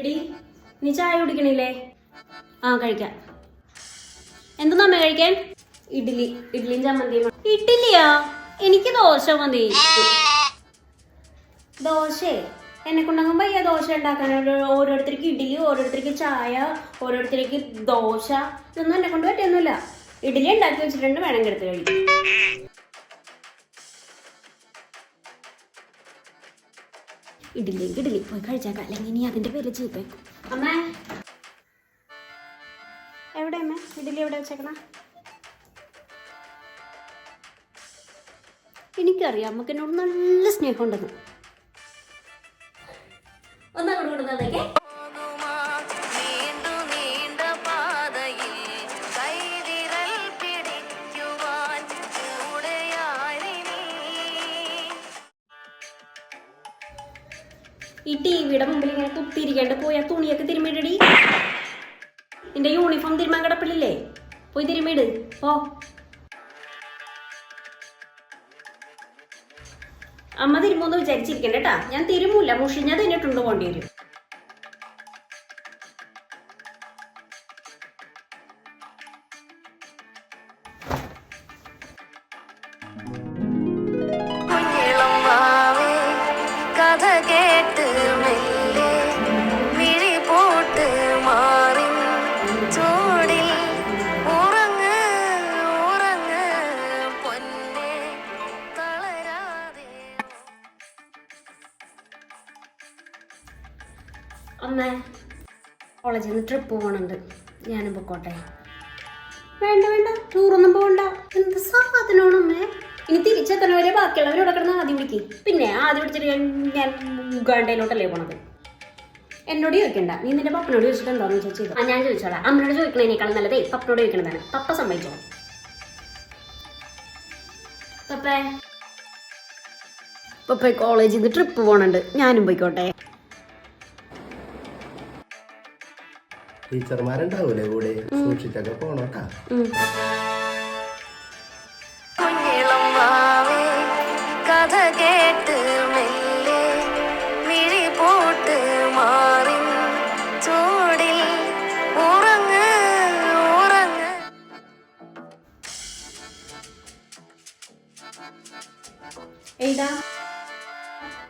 എടി നീ ചായ കുടിക്കണില്ലേ? ആ കഴിക്കാം. എന്തെന്നാ അമ്മ കഴിക്കാൻ? ഇഡ്ഡലി ഇഡ്ഡലിയും ചമ്മന്തിയും ഇഡ്ഡലിയാ? എനിക്ക് ദോശ മതി. ദോശേ എന്നെ കൊണ്ടങ്ങും വയ്യ ദോശ ഉണ്ടാക്കാൻ ഓരോരുത്തർക്ക് ഇഡ്ഡലി ഓരോരുത്തർക്ക് ചായ ഓരോരുത്തർക്ക് ദോശ. ഇതൊന്നും എന്നെ കൊണ്ട് പറ്റിയൊന്നുമില്ല. ഇഡ്ഡലി ഉണ്ടാക്കി വെച്ചിട്ടുണ്ട് വേണമെങ്കിൽ എടുത്ത് കഴിക്കും. ഇഡ്ഡലി ഇഡ്ഡലി പോയി കഴിച്ചേക്കാം. അല്ലെങ്കിൽ ഇനി അതിന്റെ പേര് ചീത്തേക്കും അമ്മേ. എവിടെ അമ്മേ? ഇഡ്ഡലി എവിടെ വെച്ചേക്കണ? എനിക്കറിയാം അമ്മയ്ക്ക് എന്നോട് നല്ല സ്നേഹം ഉണ്ടെന്ന് ഒന്നങ്ങോട്ട് കൊടുത്തതൊക്കെ ഈ ടി വിയുടെ മുമ്പിൽ ഇങ്ങനെ കുത്തിയിരിക്കേണ്ട. പോയി ആ തുണിയൊക്കെ തിരുമ്മിടടി നിന്റെ യൂണിഫോം തിരുമാൻ കിടപ്പില്ലേ? പോയി തിരുമ്മിട് പോ. അമ്മ തിരുമോന്ന് വിചാരിച്ചിരിക്കണ്ട കേട്ടാ ഞാൻ തിരുമൂല. മുഷിഞ്ഞ തിന്നിട്ടുണ്ട് പോണ്ടി വരും. അമ്മ കോളേജിൽ നിന്ന് ട്രിപ്പ് പോകണുണ്ട്. ഞാനും പൊക്കോട്ടെ വേണ്ട വേണ്ട ടൂറൊന്നും പോകണ്ട എന്ത് സാധനമാണ് അമ്മേ? ഇനി തിരിച്ചെത്തണവരെ ബാക്കിയുള്ളവരോട് കിടന്ന് ആദ്യം വിളിക്കും. പിന്നെ ആദ്യം വിളിച്ചിട്ട് ഞാൻ ഉഗാണ്ടയിലോട്ടല്ലേ പോണത്? എന്നോട് ചോദിക്കണ്ട. നീ നിന്റെ പപ്പനോട് ചോദിച്ചിട്ട് എന്ന് ചോദിച്ചത് ആ ഞാൻ ചോദിച്ചോളാം. അമ്മനോട് ചോദിക്കണേക്കാളും നല്ലതേ പപ്പനോട് ചോദിക്കണതാണ്. പപ്പ സമ്മതിച്ചോളാം. പപ്പേ. പപ്പ കോളേജിൽ നിന്ന് ട്രിപ്പ് പോകണുണ്ട് ഞാനും പോയിക്കോട്ടെ. ടീച്ചർമാരുണ്ടാവൂലേ കൂടെ? സൂക്ഷിച്ചൊക്കെ പോണോട്ടാ. കഥ കേട്ട് മെല്ലെ മിഴി പോട്ട്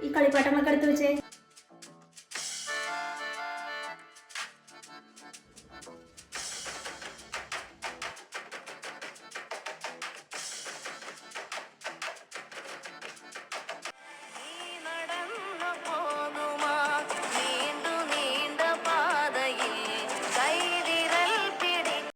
ഈ കളിപ്പാട്ടങ്ങളൊക്കെ എടുത്ത് വെച്ചേ. Thank you.